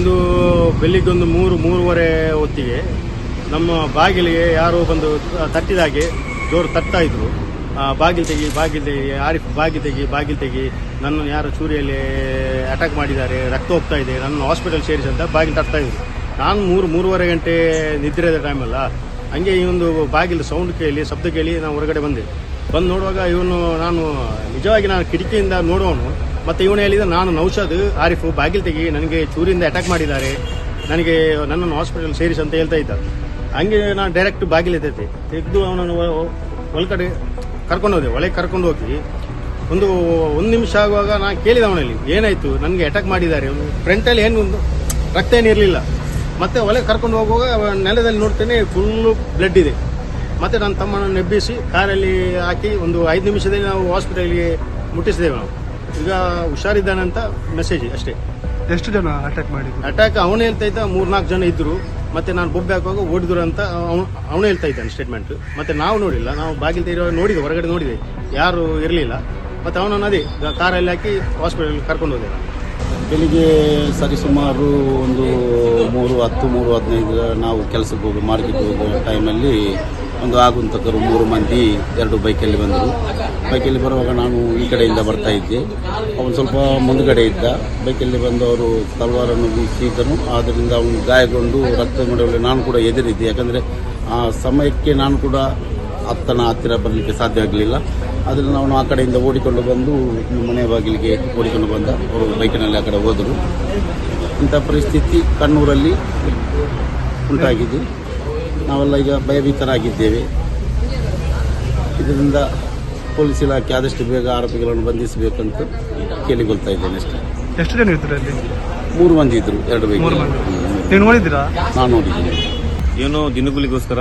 ಒಂದು ಬೆಳಿಗ್ಗೆ ಒಂದು ಮೂರು, ಮೂರುವರೆ ಹೊತ್ತಿಗೆ ನಮ್ಮ ಬಾಗಿಲಿಗೆ ಯಾರೋ ಬಂದು ತಟ್ಟಿದ ಹಾಗೆ ಜೋರು ತಟ್ತಾ ಇದ್ರು. ಬಾಗಿಲು ತೆಗಿ ಬಾಗಿಲು ತೆಗಿ, ಆರಿಫ್, ಬಾಗಿಲು ತೆಗಿ ಬಾಗಿಲು ತೆಗಿ, ನನ್ನನ್ನು ಯಾರು ಚೂರಿಯಲ್ಲಿ ಅಟ್ಯಾಕ್ ಮಾಡಿದ್ದಾರೆ, ರಕ್ತ ಹೋಗ್ತಾ ಇದೆ ನನ್ನ ಹಾಸ್ಪಿಟಲ್ ಸೇರಿಸಿ ಅಂತ ಬಾಗಿಲು ತಟ್ತಾ ಇದ್ರು. ನಾನು ಮೂರು, ಮೂರುವರೆ ಗಂಟೆ ನಿದ್ರೆದ ಟೈಮಲ್ಲ ಹಂಗೆ ಈ ಒಂದು ಬಾಗಿಲು ಸೌಂಡ್ ಕೇಳಿ, ಶಬ್ದ ಕೇಳಿ ನಾನು ಹೊರಗಡೆ ಬಂದೆ. ಬಂದು ನೋಡುವಾಗ ಇವನು, ನಾನು ನಿಜವಾಗಿ ನಾನು ಕಿಟಕಿಯಿಂದ ನೋಡುವವನು ಮತ್ತೆ ಇವನು ಹೇಳಿದ, ನಾನು ನೌಷಾದ್ ಆರಿಫ್ ಬಾಗಿಲು ತೆಗಿ ನನಗೆ ಚೂರಿಂದ ಅಟ್ಯಾಕ್ ಮಾಡಿದ್ದಾರೆ. ನನಗೆ ನನ್ನನ್ನು ಹಾಸ್ಪಿಟಲ್ ಸೇರಿಸಿ ಅಂತ ಹೇಳ್ತಾ ಇದ್ದ. ಹಂಗೆ ನಾನು ಡೈರೆಕ್ಟ್ ಬಾಗಿಲು ಎತ್ತೈತೆ ತೆಗೆದು ಅವನನ್ನು ಒಳಗಡೆ ಕರ್ಕೊಂಡು ಹೋದೆ. ಒಳಗೆ ಕರ್ಕೊಂಡು ಹೋಗಿ ಒಂದು ಒಂದು ನಿಮಿಷ ಆಗುವಾಗ ನಾನು ಕೇಳಿದೆ ಅವನಲ್ಲಿ, ಏನಾಯ್ತು? ನನಗೆ ಅಟ್ಯಾಕ್ ಮಾಡಿದ್ದಾರೆ. ಫ್ರಂಟಲ್ಲಿ ಏನು ಒಂದು ರಕ್ತ ಏನಿರಲಿಲ್ಲ ಮತ್ತೆ ಒಳಗೆ ಕರ್ಕೊಂಡು ಹೋಗುವಾಗ ನೆಲದಲ್ಲಿ ನೋಡ್ತೇನೆ ಫುಲ್ಲು ಬ್ಲಡ್ ಇದೆ. ಮತ್ತೆ ನನ್ನ ತಮ್ಮನನ್ನು ಎಬ್ಬಿಸಿ ಕಾರಲ್ಲಿ ಹಾಕಿ ಒಂದು ಐದು ನಿಮಿಷದಲ್ಲಿ ನಾವು ಹಾಸ್ಪಿಟಲ್ಗೆ ಮುಟ್ಟಿಸಿದೆವು ನಾವು. ಈಗ ಅಂತ ಮೆಸೇಜ್ ಅಷ್ಟೇ. ಎಷ್ಟು ಜನ ಅಟ್ಯಾಕ್ ಮಾಡಿದ್ರು? ಅಟ್ಯಾಕ್ ಅವನು ಹೇಳ್ತಾ ಇದ್ದ ಮೂರ್ನಾಲ್ಕು ಜನ ಇದ್ರು. ಮತ್ತೆ ನಾನು ಬೊಬ್ಬೆ ಹಾಕುವಾಗ ಓಡಿದ್ರು ಅಂತ ಅವನು ಅವನು ಹೇಳ್ತಾ ಇದ್ದಾನೆ ಸ್ಟೇಟ್ಮೆಂಟ್ ಮತ್ತೆ ನಾವು ನೋಡಿಲ್ಲ ನಾವು ಬಾಗಿಲು ತೆರೆಯುವಾಗ ನೋಡಿದ್ವಿ ಹೊರಗಡೆ ನೋಡಿದೆ ಯಾರು ಇರಲಿಲ್ಲ. ಮತ್ತೆ ಅವನನ್ನು ಅದೇ ಕಾರಲ್ಲಿ ಹಾಕಿ ಹಾಸ್ಪಿಟಲ್ ಕರ್ಕೊಂಡು ಹೋದೆ. ಬೆಳಿಗ್ಗೆ ಸರಿಸುಮಾರು ಒಂದು ಮೂರು ಹತ್ತು ಮೂರು ಹದಿನೈದು ನಾವು ಕೆಲಸಕ್ಕೆ ಹೋಗಿ ಮಾರ್ಕೆಟ್ ಹೋಗೋ ಟೈಮಲ್ಲಿ ಒಂದು ಆಗುಂತಕರು ಮೂರು ಮಂದಿ, ಎರಡು ಬೈಕಲ್ಲಿ ಬಂದರು. ಬೈಕಲ್ಲಿ ಬರುವಾಗ ನಾನು ಈ ಕಡೆಯಿಂದ ಬರ್ತಾ ಇದ್ದೆ. ಅವನು ಸ್ವಲ್ಪ ಮುಂದುಗಡೆ ಇದ್ದ. ಬೈಕಲ್ಲಿ ಬಂದು ಅವರು ತಲವಾರನ್ನು ಬೀಸಿದ್ದನು ಆದ್ದರಿಂದ ಅವನು ಗಾಯಗೊಂಡು ರಕ್ತ ಮಾಡುವಲ್ಲಿ ನಾನು ಕೂಡ ಎದುರಿದ್ದೆ ಯಾಕಂದರೆ ಆ ಸಮಯಕ್ಕೆ ನಾನು ಕೂಡ ಅತ್ತನ ಹತ್ತಿರ ಬರಲಿಕ್ಕೆ ಸಾಧ್ಯ ಆಗಲಿಲ್ಲ. ಅದರಿಂದ ಅವನು ಆ ಕಡೆಯಿಂದ ಓಡಿಕೊಂಡು ಬಂದು ಮನೆ ಬಾಗಿಲಿಗೆ ಓಡಿಕೊಂಡು ಬಂದ. ಅವರು ಬೈಕಿನಲ್ಲಿ ಆ ಕಡೆ ಹೋದರು. ಇಂಥ ಪರಿಸ್ಥಿತಿ ಕಣ್ಣೂರಲ್ಲಿ ಉಂಟಾಗಿದೆ. ನಾವೆಲ್ಲ ಈಗ ಭಯಭೀತರಾಗಿದ್ದೇವೆ. ಇದರಿಂದ ಪೊಲೀಸ್ ಇಲಾಖೆ ಆದಷ್ಟು ಬೇಗ ಆರೋಪಿಗಳನ್ನು ಬಂಧಿಸಬೇಕಂತ ಕೇಳಿಕೊಳ್ತಾ ಇದ್ದೇನೆ ಅಷ್ಟೇ. ಎಷ್ಟು ಜನ ಇದ್ರು ಅಲ್ಲಿ ಮೂರು ಮಂದಿ ಇದ್ರು ಎರಡು ಬೈಕ್. ಮೂರು ಮಂದಿ. ನೀವು ನೋಡಿದ್ದೀರಾ? ನಾನು ನೋಡಿದ್ದೀನಿ. ಏನೋ ದಿನಗುಲಿಗೋಸ್ಕರ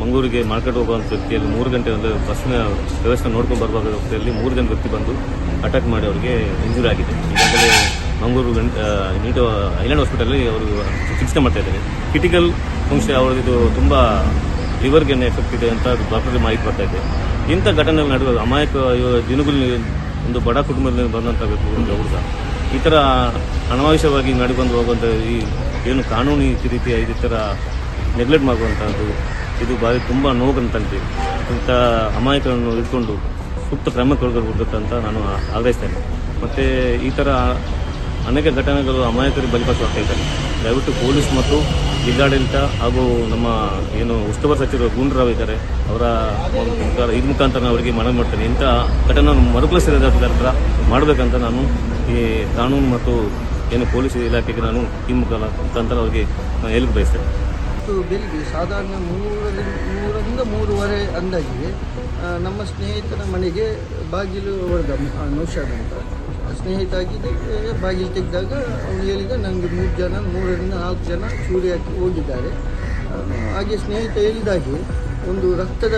ಮಂಗಳೂರಿಗೆ ಮಾರ್ಕೆಟ್ ಹೋಗುವಂಥ ವ್ಯಕ್ತಿಯಲ್ಲಿ ಮೂರು ಗಂಟೆ ಒಂದು ಬಸ್ನ ವ್ಯವಸ್ಥೆ ನೋಡ್ಕೊಂಡು ಬರುವಾಗ ವ್ಯಕ್ತಿಯಲ್ಲಿ ಮೂರು ಜನ ವ್ಯಕ್ತಿ ಬಂದು ಅಟ್ಯಾಕ್ ಮಾಡಿ ಅವರಿಗೆ ಇಂಜುರಿ ಆಗಿದೆ. ಈಗಾಗಲೇ ಮಂಗಳೂರು ಗಂಟ ನೀಟು, ಐಲ್ಯಾಂಡ್ ಹಾಸ್ಪಿಟಲಲ್ಲಿ ಅವರು ಚಿಕಿತ್ಸೆ ಮಾಡ್ತಾ ಇದ್ದಾರೆ. ಕ್ರಿಟಿಕಲ್ ಫಂಕ್ಷನ್ ಅವರದ್ದು ತುಂಬ ಲಿವರ್ಗೆ ಎಫೆಕ್ಟ್ ಇದೆ ಅಂತ ಡಾಕ್ಟರ್ ಮಾಹಿತಿ ಬರ್ತಾ ಇದೆ. ಇಂಥ ಘಟನೆಗಳು ನಡೆಯುವ ಅಮಾಯಕ ದಿನಗಳು ಒಂದು ಬಡ ಕುಟುಂಬದಲ್ಲಿ ಬಂದಂಥ ಒಂದು ಹುಡುಗ. ಈ ಥರ ಅನಾವಶ್ಯವಾಗಿ ನಡೆದುಕೊಂಡು ಹೋಗುವಂಥ ಈ ಏನು ಕಾನೂನು ಈ ರೀತಿಯ ಈ ಥರ ನೆಗ್ಲೆಕ್ಟ್ ಮಾಡುವಂಥದ್ದು, ಇದು ಭಾರಿ ತುಂಬ ನೋವುಗಂತಂತೆ ಇಂಥ ಅಮಾಯಕರನ್ನು ಇಟ್ಕೊಂಡು ಸೂಕ್ತ ಕ್ರಮ ಅಂತ ನಾನು ಆಗ್ರಹಿಸ್ತೇನೆ. ಮತ್ತು ಈ ಥರ ಅನೇಕ ಘಟನೆಗಳು ಅಮಾಯಕರಿಗೆ ಬಲಿಪಶುವಾಗ್ತಾ ಇದ್ದಾರೆ ದಯವಿಟ್ಟು ಪೊಲೀಸ್ ಮತ್ತು ಜಿಲ್ಲಾಡಳಿತ ಹಾಗೂ ನಮ್ಮ ಏನು ಉಸ್ತುವಾರಿ ಸಚಿವರು ಗುಂಡ್ರಾವ್ ಇದ್ದಾರೆ. ಅವರ ಈ ಇದ್ರ ಮುಖಾಂತರ ಅವರಿಗೆ ಮನವಿ ಮಾಡ್ತೇನೆ. ಇಂಥ ಘಟನೆ ಮರುಕಳಿಸಿದ ಮಾಡಬೇಕಂತ ನಾನು ಈ ಕಾನೂನು ಮತ್ತು ಏನು ಪೊಲೀಸ್ ಇಲಾಖೆಗೆ ನಾನು ಈ ಮುಖಾಂತರ ಅವರಿಗೆ ಹೇಳಿಕೆ ಹೇಳಕ್ಕೆ ಬಯಸ್ತೇನೆ. ಬೆಳಿಗ್ಗೆ ಸಾಧಾರಣ ಮೂರರಿಂದ ಮೂರುವರೆ ಅಂದಾಜಿಗೆ ನಮ್ಮ ಸ್ನೇಹಿತನ ಮನೆಗೆ ಬಾಗಿಲು ಹೊಡೆದ ಆ, ನೌಶಾದ್ ಅಂತ. ಸ್ನೇಹಿತ ಆಗಿದೆ ಬಾಗಿಲು ತೆಗೆದಾಗ ಅವನು ಹೇಳಿದ ನನಗೆ ಮೂರು ಜನ, ಮೂರರಿಂದ ನಾಲ್ಕು ಜನ ಚೂರಿ ಹಾಕಿ ಹೋಗಿದ್ದಾರೆ ಹಾಗೆ ಸ್ನೇಹಿತ ಹೇಳಿದಾಗೆ ಒಂದು ರಕ್ತದ,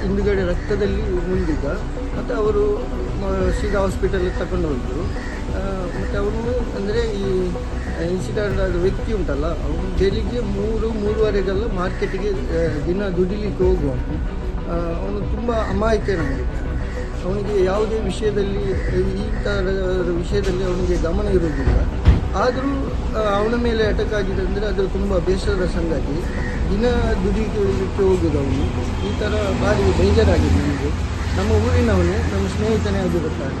ಹಿಂದುಗಡೆ ರಕ್ತದಲ್ಲಿ ಮುಂದಿದ್ದ ಮತ್ತು ಅವರು ಸೀದಾ ಹಾಸ್ಪಿಟಲ್ಗೆ ತಗೊಂಡು ಹೋದರು. ಮತ್ತು ಅವನು ಅಂದರೆ ಈ ಇನ್ಸಿಡೆಂಟ್ ಆದ ವ್ಯಕ್ತಿ ಉಂಟಲ್ಲ, ಅವನು ಬೆಳಿಗ್ಗೆ ಮೂರು, ಮೂರುವರೆಗೆಲ್ಲ ಮಾರ್ಕೆಟಿಗೆ ದಿನ ದುಡಿಲಿಕ್ಕೆ ಹೋಗುವ ಅವನು ತುಂಬ ಅಮಾಯಕನಾಗಿದ್ದ ಅವನಿಗೆ ಯಾವುದೇ ವಿಷಯದಲ್ಲಿ, ಈ ಥರದ ವಿಷಯದಲ್ಲಿ ಅವನಿಗೆ ಗಮನ ಇರುವುದಿಲ್ಲ. ಆದರೂ ಅವನ ಮೇಲೆ ಅಟಕ್ ಆಗಿದೆ ಅಂದರೆ ಅದು ತುಂಬ ಬೇಸರದ ಸಂಗತಿ. ದಿನ ದುಡಿಲಿಕ್ಕೆ ಹೋಗುದು ಅವನು ಈ ಥರ ಭಾರಿ ಬೇಜಾರಾಗಿದೆ ನಮಗೆ. ನಮ್ಮ ಊರಿನವನೇ, ನಮ್ಮ ಸ್ನೇಹಿತನೇ ಆಗಿರುತ್ತಾನೆ.